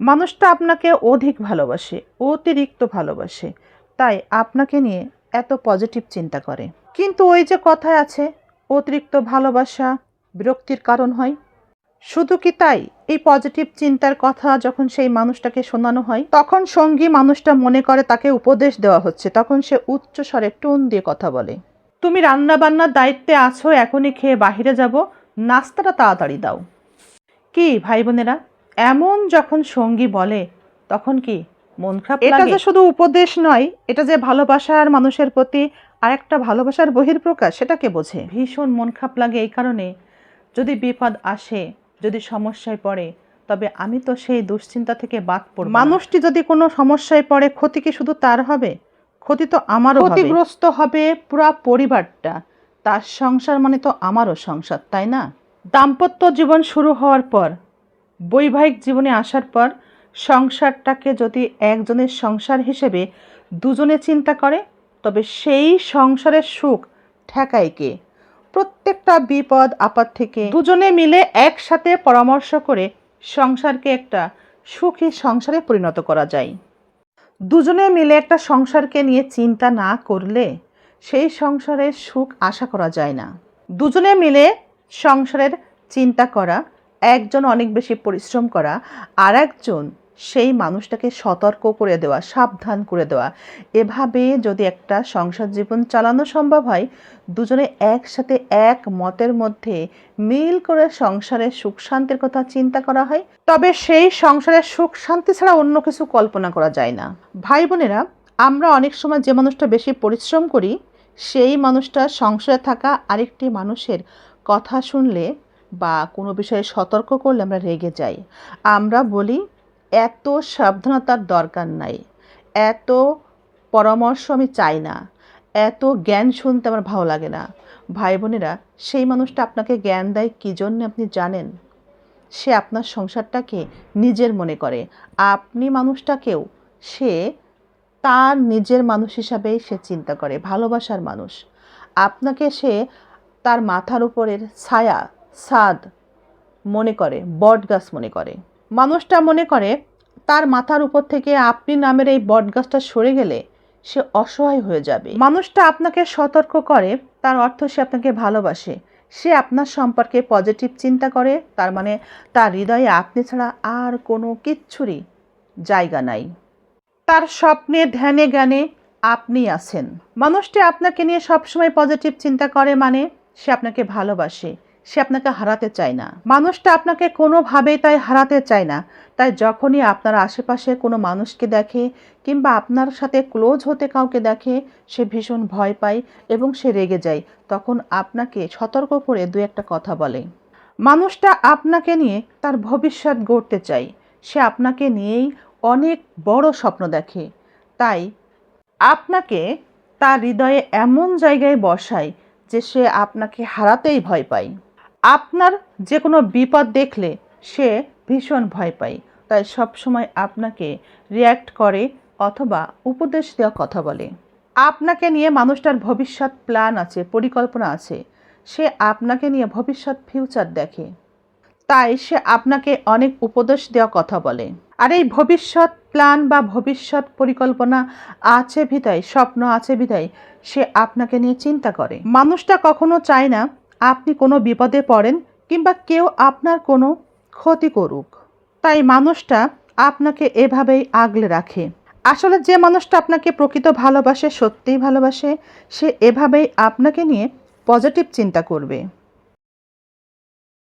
মানুষটা আপনাকে অধিক ভালোবাসে, অতিরিক্ত ভালোবাসে, তাই আপনাকে নিয়ে এত পজিটিভ চিন্তা করে। কিন্তু ওই যে কথায় আছে, অতিরিক্ত ভালোবাসা বিরক্তির কারণ হয়। শুধু কি তাই? এই পজিটিভ চিন্তার কথা যখন সেই মানুষটাকে শোনানো হয়, তখন সঙ্গী মানুষটা মনে করে তাকে উপদেশ দেওয়া হচ্ছে। তখন সে উচ্চ স্বরে টোন দিয়ে কথা বলে, তুমি রান্না বান্নার দায়িত্বে আছো, এখনই খেয়ে বাহিরে যাব। নাস্তাটা তাড়াতাড়ি দাও। কি ভাই বোনেরা? এমন যখন সঙ্গী বলে তখন কি মন খারাপ এটা যে শুধু উপদেশ নয় এটা যে ভালোবাসার মানুষের প্রতি আরেকটা ভালোবাসার বহির্প্রকাশ সেটাকে বোঝে? ভীষণ মন খারাপ লাগে এই কারণে। যদি বিপদ আসে যদি সমস্যায় পড়ে তবে আমি তো সেই দুশ্চিন্তা থেকে বাদ পড়ব মানুষটি যদি কোনো সমস্যায় পড়ে ক্ষতি কি শুধু তার হবে? ক্ষতি তো আমারও ক্ষতিগ্রস্ত হবে পুরা পরিবারটা। তার সংসার মানে তো আমারও সংসার তাই না? দাম্পত্য জীবন শুরু হওয়ার পর বৈবাহিক জীবনে আসার পর সংসারটাকে যদি একজনের সংসার হিসেবে দুজনে চিন্তা করে, তবে সেই সংসারের সুখ ঠেকায় কে? প্রত্যেকটা বিপদ, আপদ থেকে দুজনে মিলে একসাথে পরামর্শ করে সংসারকে একটা সুখী সংসারে পরিণত করা যায়। দুজনে মিলে একটা সংসারকে নিয়ে চিন্তা না করলে সেই সংসারের সুখ আশা করা যায় না। দুজনে মিলে সংসারের চিন্তা করা একজন অনেক বেশি পরিশ্রম করা আর একজন সেই মানুষটাকে সতর্ক করে দেওয়া, সাবধান করে দেওয়া। এভাবে যদি একটা সংসার জীবন চালানো সম্ভব হয়, দুজনে একসাথে এক মতের মধ্যে মিল করে সংসারের সুখ শান্তির কথা চিন্তা করা হয়। তবে সেই সংসারের সুখ শান্তি ছাড়া অন্য কিছু কল্পনা করা যায় না। ভাই বোনেরা, আমরা অনেক সময় যে মানুষটা বেশি পরিশ্রম করি, সেই মানুষটা সংসারে থাকা আরেকটি মানুষের কথা শুনলে বা কোনো বিষয়ে সতর্ক করলে আমরা রেগে যাই। আমরা বলি, এত সাবধানতার দরকার নাই। এত পরামর্শ আমি চাই না। এত জ্ঞান শুনতে আমার ভালো লাগে না। ভাই বোনেরা, সেই মানুষটা আপনাকে জ্ঞান দেয় কী জন্য আপনি জানেন? সে আপনার সংসারটাকে নিজের মনে করে। আপনি মানুষটাকেও সে তার নিজের মানুষ হিসাবেই সে চিন্তা করে, ভালোবাসার মানুষ। আপনাকে সে তার মাথার উপরের ছায়া ছাদ মনে করে বট গাছ মনে করে। মানুষটা মনে করে, তার মাথার উপর থেকে আপনি নামের এই বট গাছটা সরে গেলে সে অসহায় হয়ে যাবে। মানুষটা আপনাকে সতর্ক করে, তার অর্থ সে আপনাকে ভালোবাসে। সে আপনার সম্পর্কে পজিটিভ চিন্তা করে, তার মানে তার হৃদয়ে আপনি ছাড়া আর কোনো কিচ্ছুরই জায়গা নাই। তার স্বপ্নে, ধ্যানে, জ্ঞানে আপনি আছেন। মানুষটি আপনাকে নিয়ে সবসময় পজিটিভ চিন্তা করে মানে সে আপনাকে ভালোবাসে। সে আপনাকে হারাতে চায় না। মানুষটা আপনাকে কোনোভাবেই তাই হারাতে চায় না। তাই যখনই আপনার আশেপাশে কোনো মানুষকে দেখে কিংবা আপনার সাথে ক্লোজ হতে কাউকে দেখে, সে ভীষণ ভয় পায় এবং সে রেগে যায়। তখন আপনাকে সতর্ক করে দু একটা কথা বলে। মানুষটা আপনাকে নিয়ে তার ভবিষ্যৎ গড়তে চায়। সে আপনাকে নিয়েই অনেক বড় স্বপ্ন দেখে। তাই আপনাকে তার হৃদয়ে এমন জায়গায় বসায় যে সে আপনাকে হারাতেই ভয় পায়। আপনার যে কোনো বিপদ দেখলে সে ভীষণ ভয় পায়। তাই সবসময় আপনাকে রিয়্যাক্ট করে অথবা উপদেশ দেওয়া কথা বলে। আপনাকে নিয়ে মানুষটার ভবিষ্যৎ প্ল্যান আছে, পরিকল্পনা আছে। সে আপনাকে নিয়ে ভবিষ্যৎ ফিউচার দেখে। তাই সে আপনাকে অনেক উপদেশ দেওয়া কথা বলে। আর এই ভবিষ্যৎ প্ল্যান বা ভবিষ্যৎ পরিকল্পনা আছে বিধায়, স্বপ্ন আছে বিধায় সে আপনাকে নিয়ে চিন্তা করে। মানুষটা কখনো চায় না আপনি কোনো বিপদে পড়েন কিংবা কেউ আপনার কোনো ক্ষতি করুক। তাই মানুষটা আপনাকে এভাবেই আগলে রাখে। আসলে যে মানুষটা আপনাকে প্রকৃত ভালোবাসে, সত্যিই ভালোবাসে, সে এভাবেই আপনাকে নিয়ে পজিটিভ চিন্তা করবে।